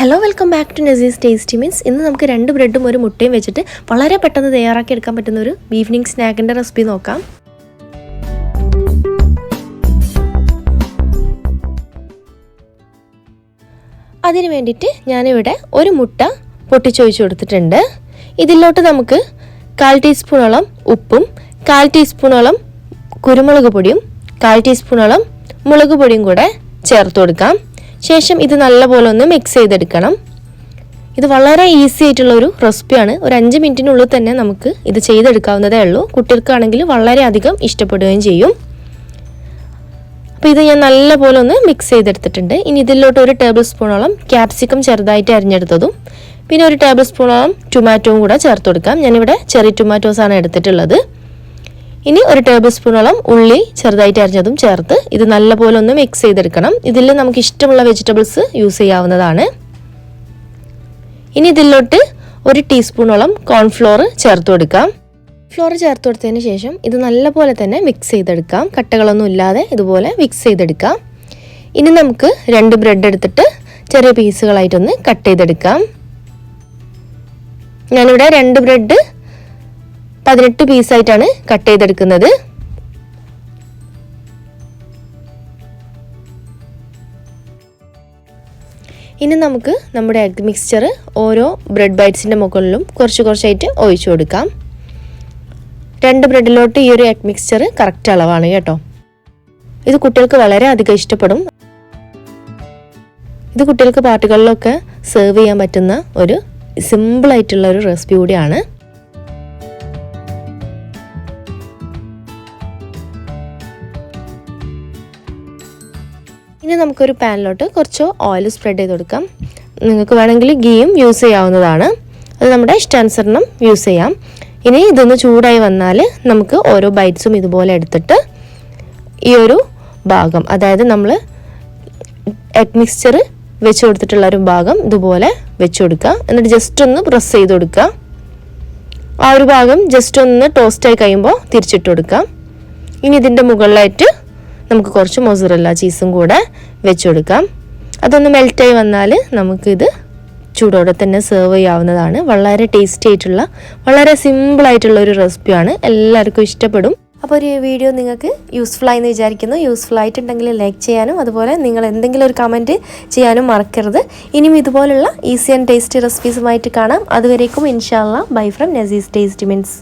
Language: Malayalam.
Hello welcome back to Nasee's tasty means ഇന്ന് നമുക്ക് രണ്ട് ബ്രെഡും ഒരു മുട്ടയും വെച്ചിട്ട് വളരെ പെട്ടെന്ന് തയ്യാറാക്കി എടുക്കാൻ പറ്റുന്ന ഒരു ഈവനിങ് സ്നാക്കിന്റെ റെസിപ്പി നോക്കാം. അതിന് വേണ്ടിയിട്ട് ഞാനിവിടെ ഒരു മുട്ട പൊട്ടിച്ചൊഴിച്ച് കൊടുത്തിട്ടുണ്ട്. ഇതിലോട്ട് നമുക്ക് കാൽ ടീസ്പൂണോളം ഉപ്പും കാൽ ടീസ്പൂണോളം കുരുമുളക് പൊടിയും കാൽ ടീസ്പൂണോളം മുളക് പൊടിയും കൂടെ ചേർത്ത് കൊടുക്കാം. ശേഷം ഇത് നല്ലപോലെ ഒന്ന് മിക്സ് ചെയ്തെടുക്കണം. ഇത് വളരെ ഈസി ആയിട്ടുള്ള ഒരു റെസിപ്പിയാണ് ഒരു അഞ്ച് മിനിറ്റിനുള്ളിൽ തന്നെ നമുക്ക് ഇത് ചെയ്തെടുക്കാവുന്നതേ ഉള്ളൂ. കുട്ടികൾക്കാണെങ്കിൽ വളരെയധികം ഇഷ്ടപ്പെടുകയും ചെയ്യും. അപ്പോൾ ഇത് ഞാൻ നല്ലപോലെ ഒന്ന് മിക്സ് ചെയ്തെടുത്തിട്ടുണ്ട്. ഇനി ഇതിലോട്ട് ഒരു ടേബിൾ സ്പൂണോളം ക്യാപ്സിക്കം ചെറുതായിട്ട് അരിഞ്ഞെടുത്തതും പിന്നെ ഒരു ടേബിൾ സ്പൂണോളം ടൊമാറ്റോയും കൂടെ ചേർത്ത് കൊടുക്കാം. ഞാനിവിടെ ചെറിയ ടൊമാറ്റോസാണ് എടുത്തിട്ടുള്ളത്. ഇനി ഒരു ടേബിൾ സ്പൂണോളം ഉള്ളി ചെറുതായിട്ട് അരിഞ്ഞതും ചേർത്ത് ഇത് നല്ലപോലെ ഒന്ന് മിക്സ് ചെയ്തെടുക്കണം. ഇതിൽ നമുക്ക് ഇഷ്ടമുള്ള വെജിറ്റബിൾസ് യൂസ് ചെയ്യാവുന്നതാണ്. ഇനി ഇതിലോട്ട് ഒരു ടീസ്പൂണോളം കോൺഫ്ലോർ ചേർത്ത് കൊടുക്കാം. ഫ്ലോർ ചേർത്ത് കൊടുത്തതിന് ശേഷം ഇത് നല്ലപോലെ തന്നെ മിക്സ് ചെയ്തെടുക്കാം. കട്ടകളൊന്നും ഇല്ലാതെ ഇതുപോലെ മിക്സ് ചെയ്തെടുക്കാം. ഇനി നമുക്ക് രണ്ട് ബ്രെഡ് എടുത്തിട്ട് ചെറിയ പീസുകളായിട്ടൊന്ന് കട്ട് ചെയ്തെടുക്കാം. ഞാനിവിടെ രണ്ട് ബ്രെഡ് പതിനെട്ട് പീസായിട്ടാണ് കട്ട് ചെയ്തെടുക്കുന്നത്. ഇനി നമുക്ക് നമ്മുടെ എഗ് മിക്സ്ചർ ഓരോ ബ്രെഡ് ബൈറ്റ്സിന്റെ മുകളിലും കുറച്ച് കുറച്ചായിട്ട് ഒഴിച്ചു കൊടുക്കാം. രണ്ട് ബ്രെഡിലോട്ട് ഈ ഒരു എഗ് മിക്സ്ചർ കറക്റ്റ് അളവാണ് കേട്ടോ. ഇത് കുട്ടികൾക്ക് വളരെ അധികം ഇഷ്ടപ്പെടും. ഇത് കുട്ടികൾക്ക് പാർട്ടികളിലൊക്കെ സെർവ് ചെയ്യാൻ പറ്റുന്ന ഒരു സിമ്പിളായിട്ടുള്ള ഒരു റെസിപ്പി കൂടിയാണ്. ഇനി നമുക്കൊരു പാനിലോട്ട് കുറച്ച് ഓയിൽ സ്പ്രെഡ് ചെയ്ത് കൊടുക്കാം. നിങ്ങൾക്ക് വേണമെങ്കിൽ ഗീയും യൂസ് ചെയ്യാവുന്നതാണ്. അത് നമ്മുടെ ഇഷ്ടാനുസരണം യൂസ് ചെയ്യാം. ഇനി ഇതൊന്ന് ചൂടായി വന്നാൽ നമുക്ക് ഓരോ ബൈറ്റ്സും ഇതുപോലെ എടുത്തിട്ട് ഈ ഒരു ഭാഗം അതായത് നമ്മൾ എഗ് മിക്സ്ചർ വെച്ച് കൊടുത്തിട്ടുള്ള ഒരു ഭാഗം ഇതുപോലെ വെച്ച് കൊടുക്കുക. എന്നിട്ട് ജസ്റ്റ് ഒന്ന് പ്രസ് ചെയ്ത് കൊടുക്കുക. ആ ഒരു ഭാഗം ജസ്റ്റ് ഒന്ന് ടോസ്റ്റായി കഴിയുമ്പോൾ തിരിച്ചിട്ട് കൊടുക്കാം ഇനി ഇതിന്റെ മുകളിലായിട്ട് നമുക്ക് കുറച്ച് മൊസറല്ല ചീസും കൂടെ വെച്ച് കൊടുക്കാം അതൊന്ന് മെൽറ്റായി വന്നാൽ നമുക്കിത് ചൂടോടെ തന്നെ സെർവ് ചെയ്യാവുന്നതാണ്. വളരെ ടേസ്റ്റി ആയിട്ടുള്ള വളരെ സിമ്പിൾ ആയിട്ടുള്ള ഒരു റെസിപ്പിയാണ് എല്ലാവർക്കും ഇഷ്ടപ്പെടും. അപ്പോൾ ഒരു വീഡിയോ നിങ്ങൾക്ക് യൂസ്ഫുൾ ആയി എന്ന് വിചാരിക്കുന്നു. യൂസ്ഫുൾ ആയിട്ടുണ്ടെങ്കിൽ ലൈക്ക് ചെയ്യാനും അതുപോലെ നിങ്ങൾ എന്തെങ്കിലും ഒരു കമന്റ് ചെയ്യാനും മറക്കരുത്. ഇനിയും ഇതുപോലുള്ള ഈസി ആൻഡ് ടേസ്റ്റി റെസിപ്പീസുമായിട്ട് കാണാം. അതുവരേക്കും ഇൻഷാല്ല bye from Nasee's tasty means